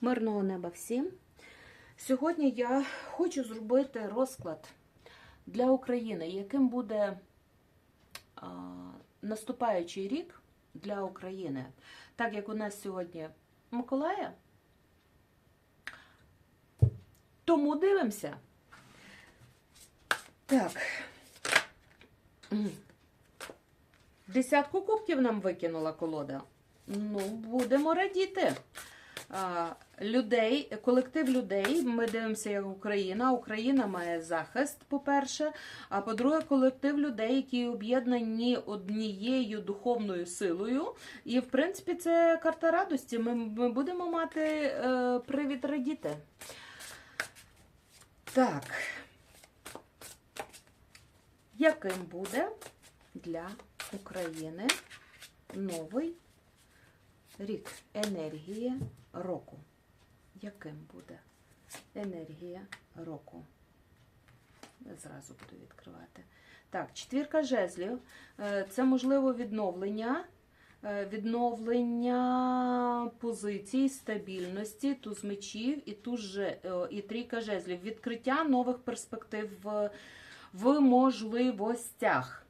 Мирного неба всім. Сьогодні я хочу зробити розклад для України, яким буде а, наступаючий рік для України. Так як у нас сьогодні Миколая. Тому дивимося. Так. Десятку кубків нам викинула колода. Ну, будемо радіти. Людей, колектив людей. Ми дивимося, як Україна. Україна має захист, по-перше. А по-друге, колектив людей, які об'єднані однією духовною силою. І, в принципі, це карта радості. Ми, ми будемо мати е, привід радіти. Так. Яким буде для України новий рік енергії року? Яким буде енергія року? Я зразу буду відкривати. Так, четвірка жезлів. Е, Це можливо відновлення. Е, Відновлення позицій, стабільності, туз мечів і туз е, і трійка жезлів. Відкриття нових перспектив в можливостях.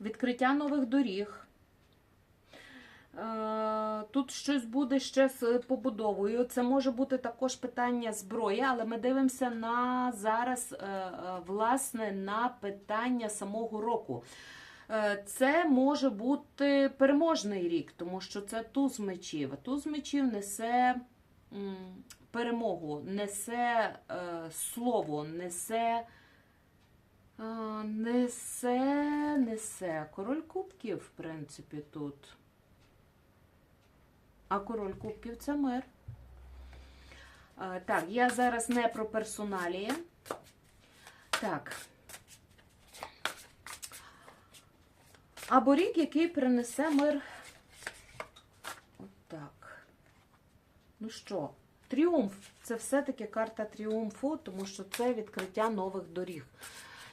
Відкриття нових доріг. Е, Тут щось буде ще з побудовою. Це може бути також питання зброї, але ми дивимося на зараз е, е, власне на питання самого року. Це може бути переможний рік, тому що це туз мечів. Туз мечів несе перемогу, несе слово, несе. Несе, несе. Король кубків, в принципі, тут. А король кубків це мир. Е, Так, я зараз не про персоналії. Так. Або рік, який принесе мир. Отак. Ну що, тріумф. Це все-таки карта тріумфу, тому що це відкриття нових доріг.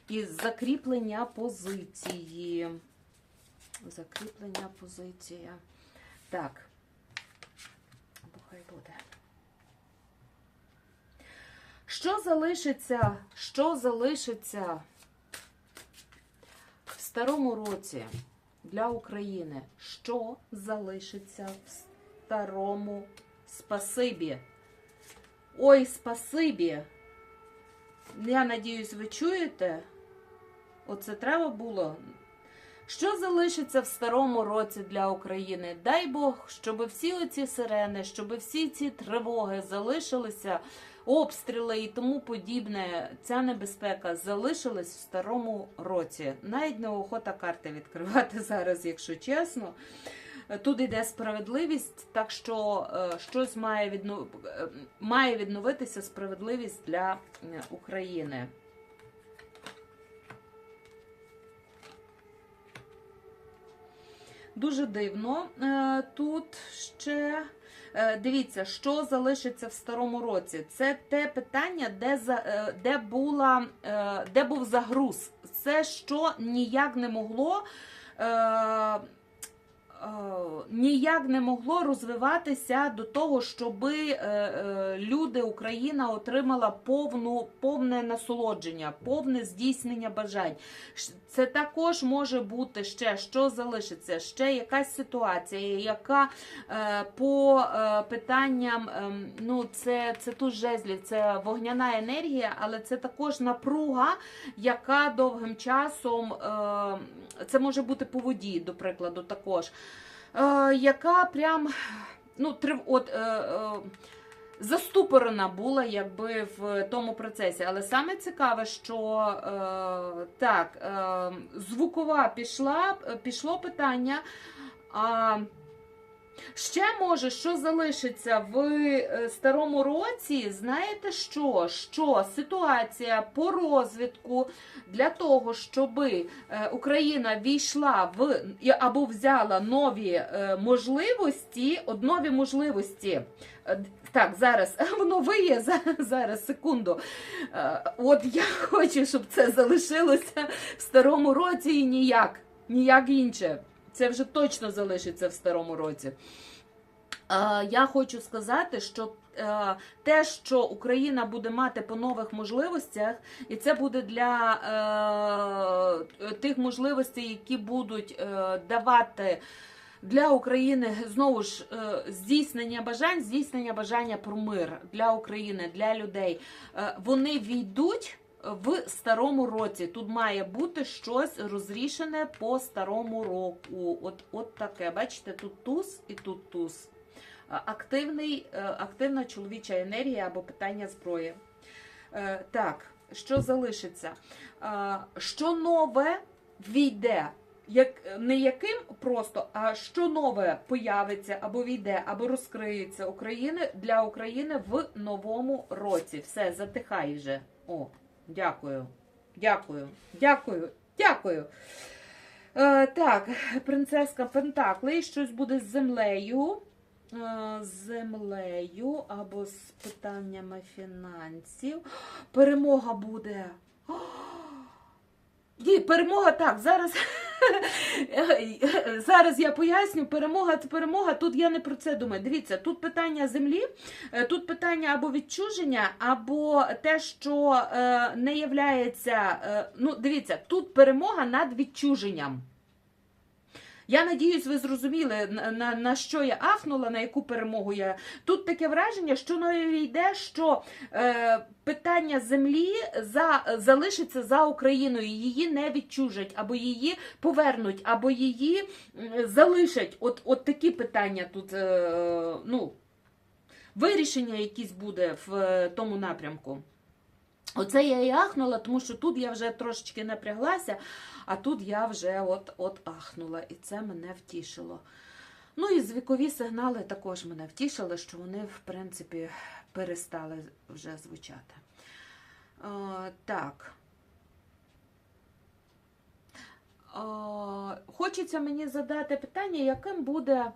І закріплення позиції. Закріплення позиції. Так. Або буде. Що залишиться? Що залишиться в старому році для України? Що залишиться в старому спасибі? Ой, спасибі! Я надіюсь, ви чуєте? Оце треба було. Що залишиться в старому році для України? Дай Бог, щоб всі оці сирени, щоб всі ці тривоги залишилися, обстріли і тому подібне, ця небезпека залишилась в старому році. Навіть неохота карти відкривати зараз, якщо чесно. Тут йде справедливість, так що е, щось має, відно... е, має відновитися справедливість для е, України. Дуже дивно. Е, Тут ще е, дивіться, що залишиться в старому році. Це те питання, де за е, де була, де був загруз. Це що ніяк не могло. Е, е, Ніяк не могло розвиватися до того, щоб люди, Україна отримала повну, повне насолодження, повне здійснення бажань. Це також може бути ще що залишиться, ще якась ситуація, яка е, по е, питанням, ем, ну це, це тут жезлів, це вогняна енергія, але це також напруга, яка довгим часом е, це може бути по воді, до прикладу, також. Е, яка прям ну, трив, от, е, е, заступорена була якби в тому процесі. Але саме цікаве, що е, так, е, звукова пішла, пішло питання. А, Ще може, що залишиться в е, старому році, знаєте що? Що ситуація по розвідку для того, щоб Україна війшла в або взяла нові е, можливості, от нові можливості. Е, Так, зараз воно виє за- зараз, секунду. Е, От я хочу, щоб це залишилося в старому році і ніяк, ніяк інше. Це вже точно залишиться в старому році. Е, Я хочу сказати, що е, те, що Україна буде мати по нових можливостях, і це буде для е, тих можливостей, які будуть давати для України знову ж здійснення бажань, здійснення бажання про мир для України, для людей. Вони війдуть. В старому році тут має бути щось розрішене по старому року. От, от таке. Бачите, тут туз і тут туз. Е, Активний, е, активна чоловіча енергія або питання зброї. Е, Так, що залишиться? Що нове війде? Як, не яким просто, а що нове появиться або війде, або розкриється України для України в новому році. Все, затихай вже. О, дякую. Дякую. Дякую. Дякую. Е, так, принцеска Пентакли, щось буде з землею. Е, з землею або з питаннями фінансів. Перемога буде. Ні, перемога так. Зараз, зараз я поясню. Перемога це перемога. Тут я не про це думаю. Дивіться, тут питання землі, е, тут питання або відчуження, або те, що е, не являється. Е, ну, дивіться, тут перемога над відчуженням. Я надіюсь, ви зрозуміли, на, на, на що я ахнула, на яку перемогу я. Тут таке враження, що нове йде, що е, питання землі за, залишиться за Україною, її не відчужать, або її повернуть, або її залишать. От, от такі питання тут, е, ну, вирішення якісь буде в е, тому напрямку. Оце я і ахнула, тому що тут я вже трошечки напряглася, а тут я вже от, от ахнула, і це мене втішило. Ну і звукові сигнали також мене втішили, що вони, в принципі, перестали вже звучати. Е, так. Е, хочеться мені задати питання, яким буде,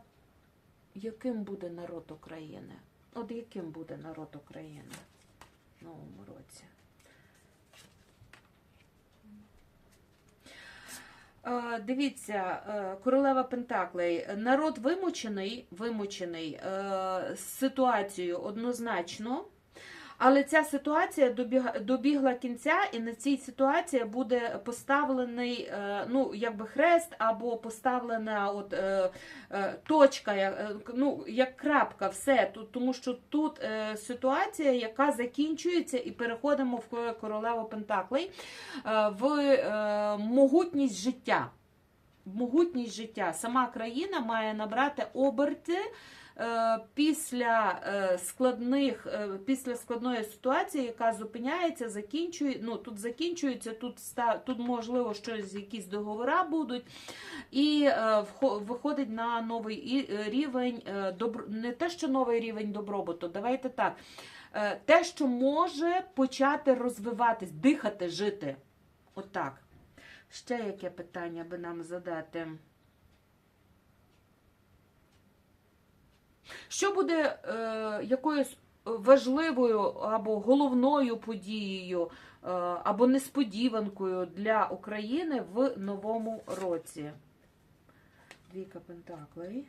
яким буде народ України? От яким буде народ України в новому році? Дивіться, е, королева Пентаклей, народ вимучений, вимучений е, з ситуацією однозначно. Але ця ситуація добіга, добігла кінця, і на цій ситуації буде поставлений е, ну, якби хрест, або поставлена от, е, е, точка, ну, як крапка, все. Тому що тут ситуація, яка закінчується, і переходимо в королеву Пентаклей, в могутність життя. Могутність життя. Сама країна має набрати оберти. Е, після е, складних, е, після складної ситуації, яка зупиняється, закінчує. Ну тут закінчується, тут тут можливо щось, якісь договори будуть, і виходить на новий рівень не те, що новий рівень добробуту. Давайте так. Те, що може почати розвиватись, дихати, жити. Отак. Ще яке питання би нам задати? Що буде е, якоюсь важливою або головною подією, е, або несподіванкою для України в новому році? Двійка Пентаклей.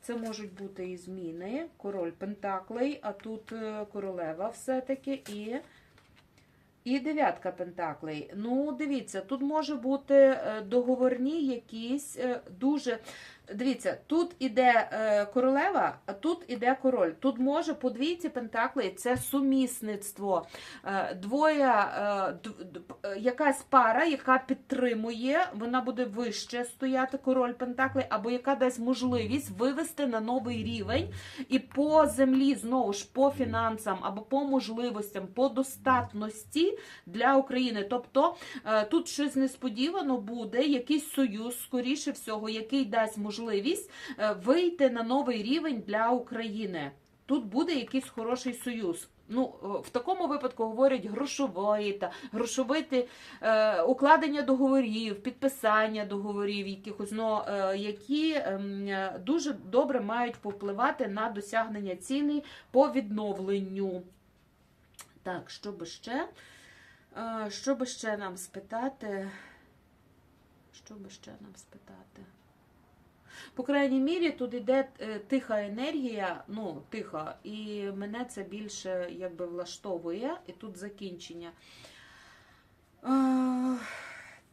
Це можуть бути і зміни. Король Пентаклей, а тут е, королева все-таки і. І дев'ятка пентаклей. Ну, дивіться, тут може бути е, договорні якісь е, дуже. Дивіться, тут іде е, королева, а тут іде король. Тут може по двійці пентаклей це сумісництво. Е, Двоє, е, якась пара, яка підтримує, вона буде вище стояти король пентаклей, або яка дасть можливість вивести на новий рівень і по землі, знову ж по фінансам, або по можливостям, по достатності для України. Тобто тут щось несподівано буде, якийсь союз, скоріше всього, який дасть можливість е, вийти на новий рівень для України. Тут буде якийсь хороший союз. Ну, е, в такому випадку говорять грошовий та грошовити е, укладення договорів, підписання договорів, якихось ну, е, які е, дуже добре мають повпливати на досягнення цілей по відновленню. Так, що би ще? Е, Що би ще нам спитати? Що би ще нам спитати? По крайній мірі, тут йде е, тиха енергія, ну, тиха, і мене це більше якби влаштовує, і тут закінчення. А,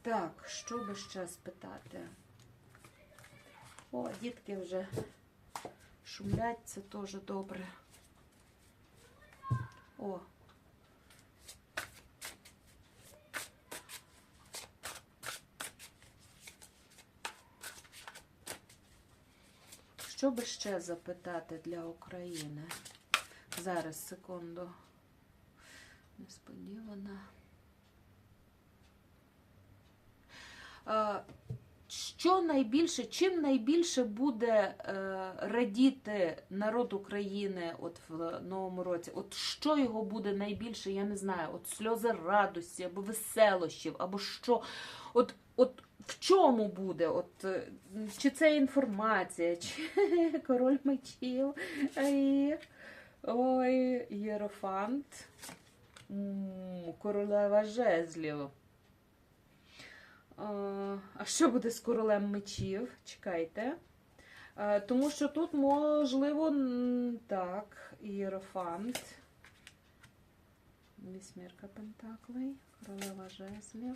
так, що би ще спитати? О, дітки вже шумлять, це теж добре. О. Що би ще запитати для України? Зараз, секунду. Несподівана. Що найбільше, чим найбільше буде е, радіти народ України от в новому році? От що його буде найбільше, я не знаю, от сльози радості або веселощів, або що? От, от в чому буде? От, е, чи це інформація, чи король мечів, ай, ой, єрофант, королева жезлів. А, що буде з королем мечів? Чекайте. Тому що тут можливо так, ієрофант. Вісьмірка пентаклей, королева жезлів.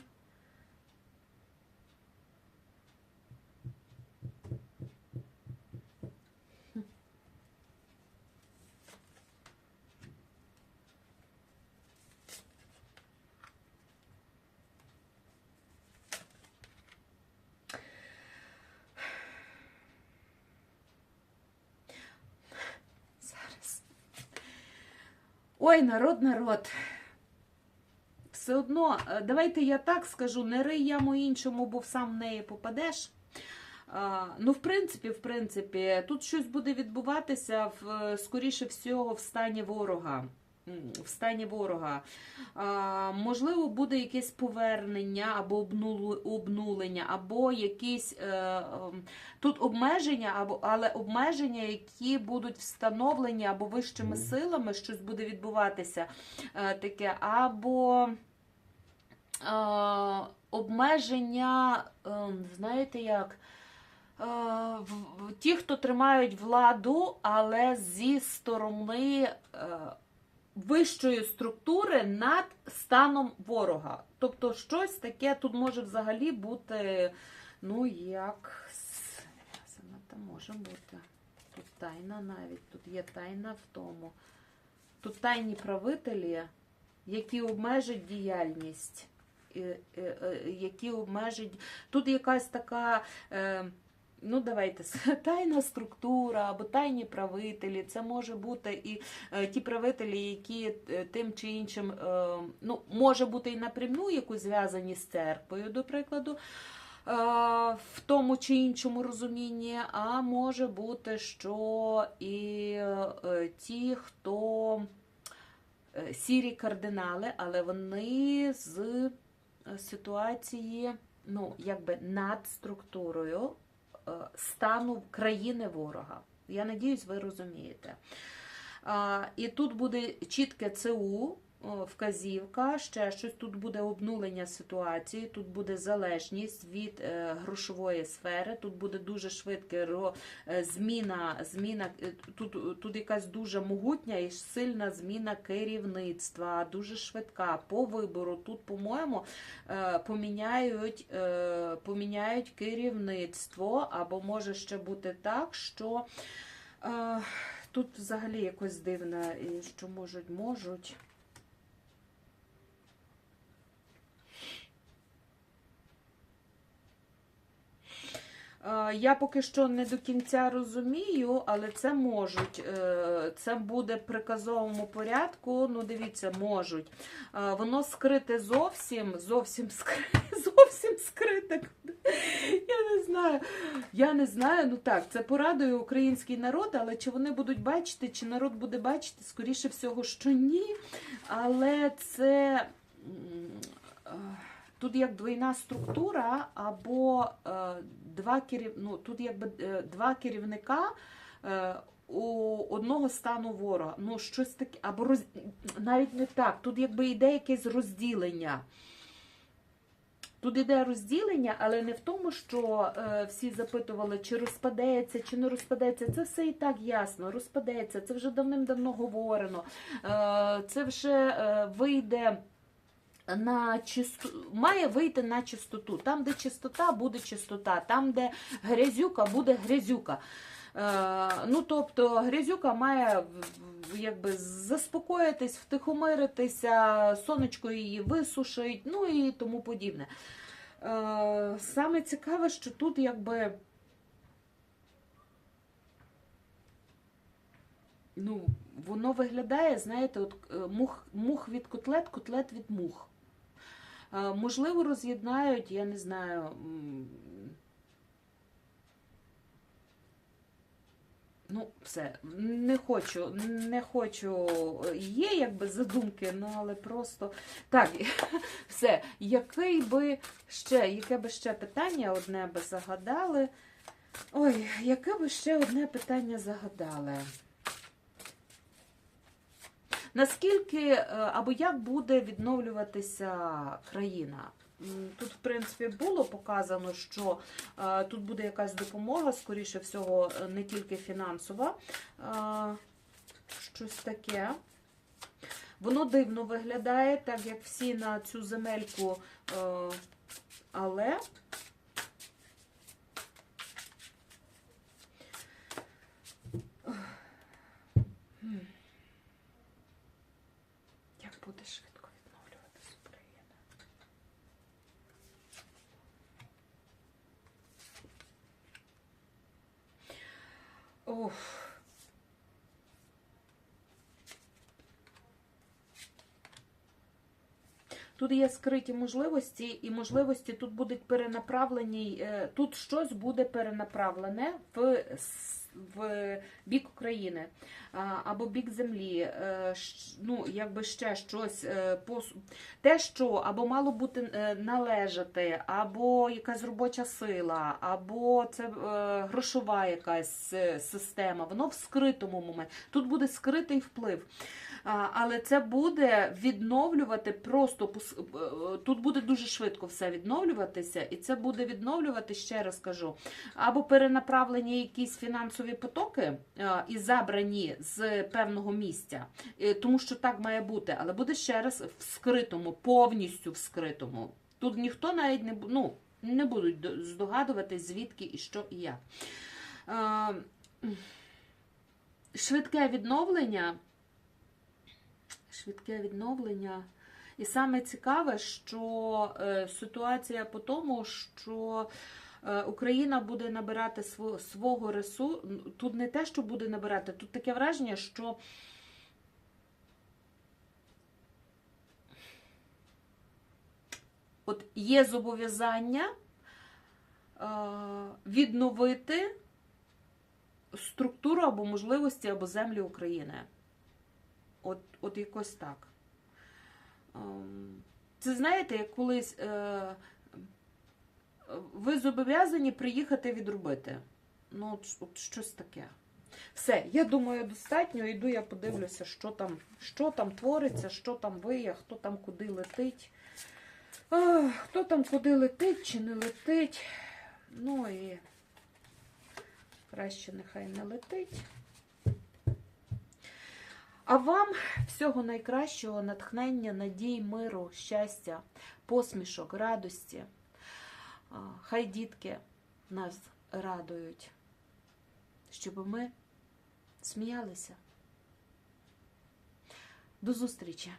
Зараз. Ой, народ, народ. Все одно, е, давайте я так скажу, не рий яму іншому, бо сам в неї попадеш. Ну, в принципі, в принципі, тут щось буде відбуватися в, скоріше всього в стані ворога. В стані ворога. А, можливо, буде якесь повернення або обнулення, або якісь е, ем, тут обмеження, або, але обмеження, які будуть встановлені або вищими силами, щось буде відбуватися е, таке, або е, обмеження, е, знаєте як? Е, Ті, хто тримають владу, але зі сторони е, вищої структури над станом ворога. Тобто щось таке тут може взагалі бути, ну, як зв'язано, та може бути. Тут тайна навіть, тут є тайна в тому. Тут тайні правителі, які обмежать діяльність, е, е, е, які обмежать. Тут якась така. Ну, давайте тайна структура або тайні правителі. Це може бути і е, ті правителі, які е, тим чи іншим, е, ну, може бути і напряму якось зв'язані з церквою, до прикладу, в тому чи іншому розумінні, а може бути, що і ті, хто сірі кардинали, але вони з ситуації, ну, якби над структурою стану країни ворога. Я надіюсь, ви розумієте. І тут буде чітке ЦУ, вказівка, ще щось. Тут буде обнулення ситуації, тут буде залежність від е, грошової сфери, тут буде дуже швидке ро, е, зміна, зміна е, тут, тут якась дуже могутня і сильна зміна керівництва, дуже швидка. По вибору тут, по-моєму, поміняють, поміняють керівництво, або може ще бути так, що. Тут взагалі якось дивно, що можуть, можуть. Е, Я поки що не до кінця розумію, але це можуть. Е, Це буде в приказовому порядку. Ну, дивіться, можуть. Е, Воно скрите зовсім, зовсім скрите, зовсім скрите. Я не знаю. Я не знаю. Ну так, це порадує український народ, але чи вони будуть бачити, чи народ буде бачити, скоріше всього, що ні. Але це. Тут як двойна структура, або е, два керів... ну, тут якби е, два керівника е, у одного стану ворога. Ну, щось таке, або роз... навіть не так. Тут якби йде якесь розділення. Тут іде розділення, але не в тому, що е, всі запитували, чи розпадеться, чи не розпадеться. Це все і так ясно. Розпадеться, це вже давним-давно говорено. Е, це вже е, вийде. На чисту має вийти на чистоту. Там, де чистота, буде чистота. Там, де грязюка, буде грязюка. Е, ну, тобто, грязюка має якби заспокоїтись, втихомиритися, сонечко її висушить, ну і тому подібне. Е, саме цікаве, що тут якби. Ну, воно виглядає, знаєте, от е, мух, мух від котлет, котлет від мух. Е, Можливо, роз'єднають, я не знаю. Ну, все, не хочу, не хочу. Є якби задумки, ну але просто. Так, все. Який би ще, яке би ще питання одне би загадали? Ой, яке би ще одне питання загадали? Наскільки е, або як буде відновлюватися країна? Тут, в принципі, було показано, що е, тут буде якась допомога, скоріше всього, е, не тільки фінансова, щось таке. Воно дивно виглядає, так як всі на цю земельку, але. Буде швидко відновлюватися Україна? Уф. Тут є скриті можливості, і можливості тут будуть перенаправлені, е, тут щось буде перенаправлене в, в бік України або бік землі. Е, Ну, якби ще щось е, те, що або мало бути належати, або якась робоча сила, або це грошова якась система. Воно в скритому моменті. Тут буде скритий вплив. Але це буде відновлювати просто е, тут буде дуже швидко все відновлюватися, і це буде відновлювати, ще раз кажу, або перенаправлені якісь фінансові потоки і забрані з певного місця, тому що так має бути, але буде ще раз в скритому, повністю в скритому. Тут ніхто навіть не ну, не будуть до- здогадуватись, звідки і що і як. Е, Швидке відновлення швидке відновлення. І саме цікаве, що е, ситуація по тому, що е, Україна буде набирати свого ресурсу. Тут не те, що буде набирати, тут таке враження, що от є зобов'язання е, відновити структуру або можливості або землі України. От, от якось так. Ем, Це знаєте, як колись е, ви зобов'язані приїхати відробити. Ну, от, от щось таке. Все, я думаю, достатньо. Йду, я подивлюся, що там, що там твориться, що там виє, хто там куди летить. А, хто там куди летить чи не летить. Ну і краще нехай не летить. А вам всього найкращого, натхнення, надій, миру, щастя, посмішок, радості. Хай дітки нас радують, щоб ми сміялися. До зустрічі!